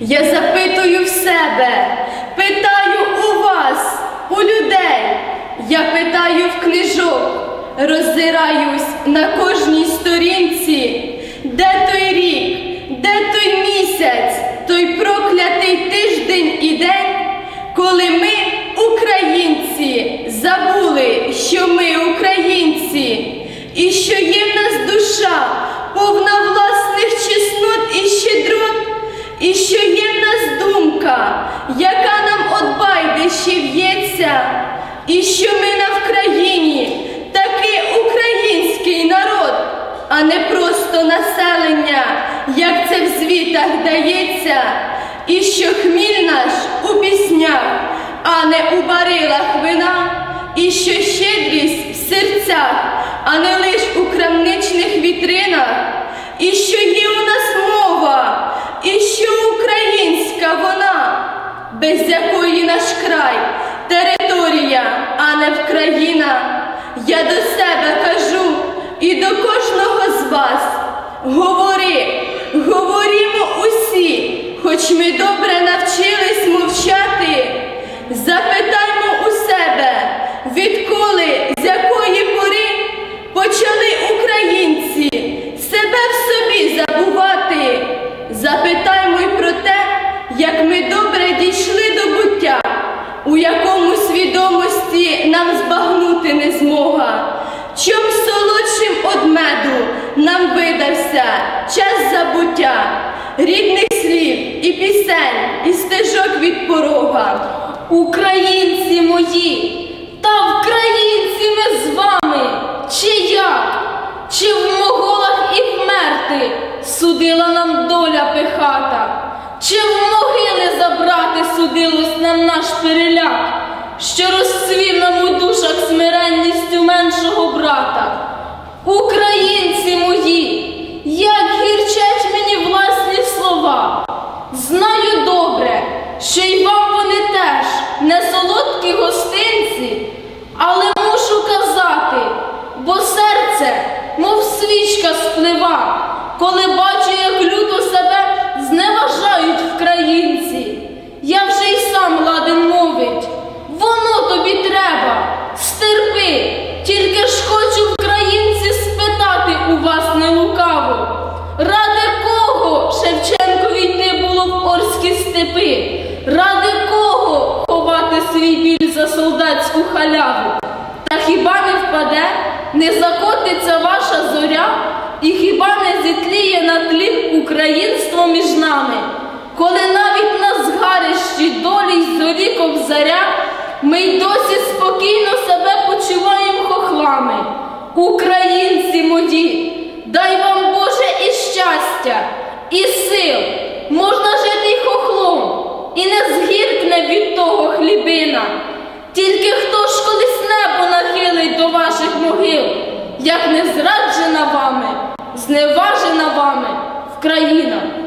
Я запитую в себе, питаю у вас, у людей. Я питаю в книжок, роззираюсь на кожній сторінці, де той рік, де той місяць, той проклятий тиждень і день, коли ми, українці, забули, що ми українці, і що є в нас душа, повна власних чеснот і щедрот, і що яка нам от байдищі в'ється, і що ми на Вкраїні таки український народ, а не просто населення, як це в звітах дається, і що хміль наш у піснях, а не у барилах вина, і що щедрість в серцях, а не лиш у крамничних вітринах, і що є у нас мова, і що українська вона, без якої наш край, територія, а не Вкраїна. Я до себе кажу і до кожного з вас. Говори, говорімо усі, хоч ми добре навчились мовчати. Запитаймо у себе, відколи, з якої пори почали українці себе в собі забувати. Запитаймо нам збагнути не змога. Чом солодшим од меду нам видався час забуття, рідних слів і пісень, і стежок від порога. Українці мої, та українці ми з вами, чи як? Чи в моголах і вмерти судила нам доля пихата? Чи в могили забрати судилось нам наш переляк, що розцвів нам у душах смиренністю меншого брата? Українці мої, як гірчать мені власні слова, знаю добре, що й вам вони теж не солодкі гостинці, але мушу казати, бо серце, мов свічка сплива, коли Ради кого ховати свій біль за солдатську халяву? Та хіба не впаде, не закотиться ваша зоря, і хіба не зітліє на тлі українство між нами? Коли навіть на згарищі долі й зорі кобзаря, ми й досі спокійно себе почуваємо хохлами. Українці мої, дай вам Боже і щастя, і сил, можна жити й хохлом, і не згіркне від того хлібина. Тільки хто ж колись небо нахилить до ваших могил, як не зраджена вами, зневажена вами Вкраїна.